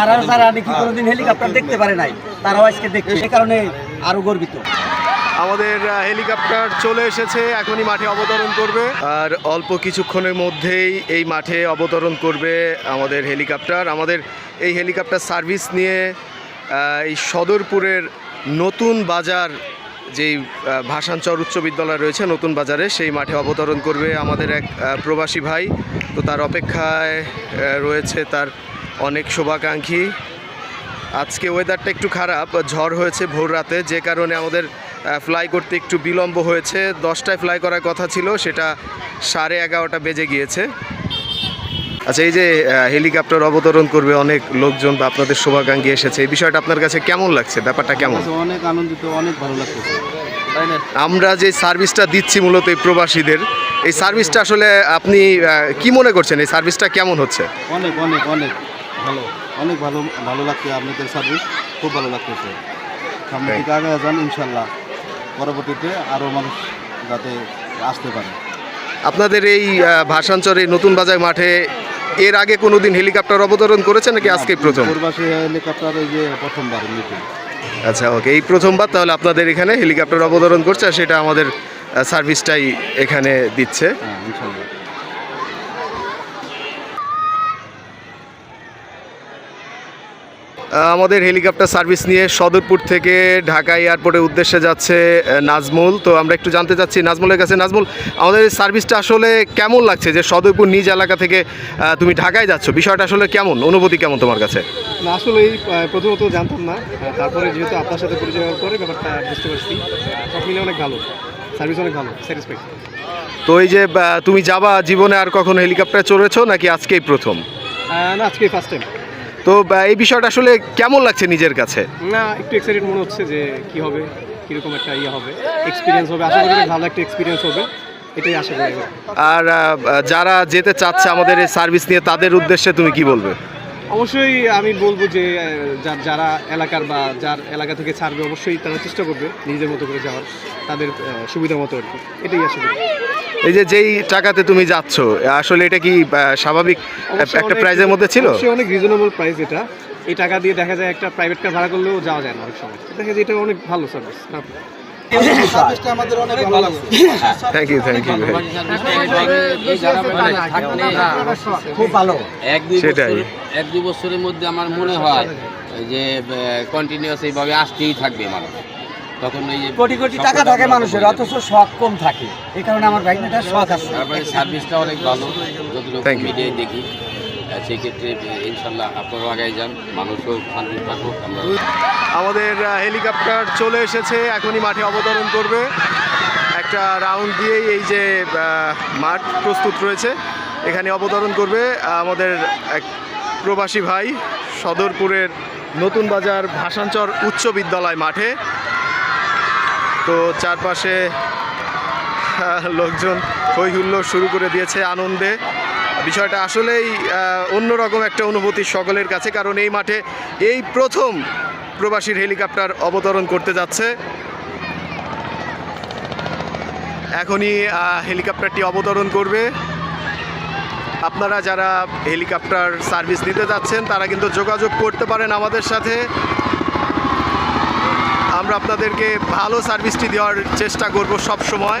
তারা যারা নাকি কোনোদিন হেলিকপ্টার দেখতে পারে নাই। তারাও আজকে দেখছে সে কারণে আরও গর্বিত। আমাদের হেলিকপ্টার চলে এসেছে, এখনই মাঠে অবতরণ করবে। আর অল্প কিছুক্ষণের মধ্যেই এই মাঠে অবতরণ করবে আমাদের হেলিকপ্টার। আমাদের এই হেলিকপ্টার সার্ভিস নিয়ে এই সদরপুরের নতুন বাজার, যেই ভাষাঞ্চর উচ্চ বিদ্যালয় রয়েছে, নতুন বাজারে, সেই মাঠে অবতরণ করবে আমাদের এক প্রবাসী ভাই। তো তার অপেক্ষায় রয়েছে তার অনেক শুভাকাঙ্ক্ষী। আজকে ওয়েদারটা একটু খারাপ ঝড় হয়েছে ভোর রাতে যে কারণে আমাদের ফ্লাই করতে একটু বিলম্ব হয়েছে। দশটায় ফ্লাই করার কথা ছিল সেটা সাড়ে এগারোটা বেজে গিয়েছে। আচ্ছা এই যে হেলিকপ্টার অবতরণ করবে অনেক লোকজন বা আপনাদের শুভাকাঙ্ক্ষী এসেছে এই বিষয়টা আপনার কাছে কেমন লাগছে? ব্যাপারটা কেমন? অনেক আনন্দিত অনেক ভালো না? আমরা যে সার্ভিসটা দিচ্ছি মূলত এই প্রবাসীদের এই সার্ভিসটা আসলে আপনি কি মনে করছেন? এই সার্ভিসটা কেমন হচ্ছে? অনেক অনেক অনেক। ভালো অনেক ভালো ভালো লাগছে আপনাদের সার্ভিস খুব ভালো লাগতেছে। সামনে থেকে আগে যান ইনশাল্লাহ। পরবর্তীতে আরও মানুষ যাতে আসতে পারে। আপনাদের এই ভাষাঞ্চরে নতুন বাজার মাঠে এর আগে কোনোদিন হেলিকপ্টার অবতরণ করেছে নাকি আজকে প্রথম? পূর্বাসী হেলিকপ্টার এই যে প্রথমবার আচ্ছা ওকে এই প্রথমবার তাহলে আপনাদের এখানে হেলিকপ্টার অবতরণ করছে আর সেটা আমাদের সার্ভিসটাই এখানে দিচ্ছে। হ্যাঁ ইনশাল্লাহ। আমাদের হেলিকপ্টার সার্ভিস নিয়ে সদরপুর থেকে ঢাকা এয়ারপোর্টের উদ্দেশ্যে যাচ্ছে নাজমুল। তো আমরা একটু জানতে চাচ্ছি নাজমুলের কাছে নাজমুল আমাদের এই সার্ভিসটা আসলে কেমন লাগছে যে সদরপুর নিজ এলাকা থেকে তুমি ঢাকায় যাচ্ছ? বিষয়টা আসলে কেমন? অনুভূতি কেমন তোমার কাছে? না আসলে এই প্রথমত জানতাম না। তারপরে যেহেতু আপনার সাথে পরিচয় হওয়ার পরে ব্যাপারটা বুঝতে পারছি। সব মিলে অনেক ভালো। সার্ভিস অনেক ভালো স্যাটিসফাইড। তো এই যে তুমি যাবা জীবনে আর কখনো হেলিকপ্টার চড়েছো নাকি আজকেই প্রথম? না আজকে ফার্স্ট টাইম তো এই বিষয়টা আসলে কেমন লাগছে নিজের কাছে? না একটু এক্সাইটেড মনে হচ্ছে যে কি হবে কীরকম একটা ইয়ে হবে এক্সপিরিয়েন্স হবে। আশা করি ভালো একটা এক্সপিরিয়েন্স হবে এটাই আশা করি। আর যারা যেতে চাচ্ছে আমাদের এই সার্ভিস নিয়ে তাদের উদ্দেশ্যে তুমি কি বলবে? অবশ্যই আমি বলব যে আহ, যা- যারা এলাকার বা যার এলাকা থেকে ছাড়বে অবশ্যই তারা চেষ্টা করবে নিজের মতো করে যাওয়ার তাদের সুবিধা মতো আর কি এটাই আশা করি। এই যে যেই টাকাতে তুমি যাচ্ছ আসলে এটা কি স্বাভাবিক একটা প্রাইজের মধ্যে ছিল? অনেক রিজনেবল প্রাইস এটা। এই টাকা দিয়ে দেখা যায় একটা প্রাইভেট কার ভাড়া করলেও যাওয়া যায় না অনেক সময়। দেখা যায় এটা অনেক ভালো সার্ভিস সার্ভিসটা আমাদের অনেক ভালো লাগছে থ্যাংক ইউ থ্যাংক ইউ খুব ভালো। এক দুই সেটাই। এক দুই বছরের মধ্যে আমার মনে হয় যে কন্টিনিউস এইভাবে আসতেই থাকবে মানুষ। তখন এই কোটি কোটি টাকা থাকে মানুষের অথচ শখ কম থাকে। এই কারণে আমার ভাইনাটার শখ আছে। তারপরে সার্ভিসটা অনেক ভালো যতটুকু মিডিয়ায় দেখি। আহ, সেই ক্ষেত্রে আহ, ইনশাল্লাহ আপনারাও আগায় যান মানুষও শান্তি থাকুক আমরা আমাদের হেলিকপ্টার চলে এসেছে এখনই মাঠে অবতরণ করবে। একটা রাউন্ড দিয়েই এই যে মাঠ প্রস্তুত রয়েছে এখানে অবতরণ করবে আমাদের এক প্রবাসী ভাই সদরপুরের নতুন বাজার ভাষাঞ্চর উচ্চ বিদ্যালয় মাঠে। তো চারপাশে লোকজন হই হুল্লোড় শুরু করে দিয়েছে আনন্দে। বিষয়টা আসলেই অন্যরকম একটা অনুভূতি সকলের কাছে, কারণ এই মাঠে এই প্রথম প্রবাসীর হেলিকপ্টার অবতরণ করতে যাচ্ছে। এখনই হেলিকপ্টারটি অবতরণ করবে। আপনারা যারা হেলিকপ্টার সার্ভিস নিতে যাচ্ছেন, তারা কিন্তু যোগাযোগ করতে পারেন আমাদের সাথে। আমরা আপনাদেরকে ভালো সার্ভিসটি দেওয়ার চেষ্টা করব সব সময়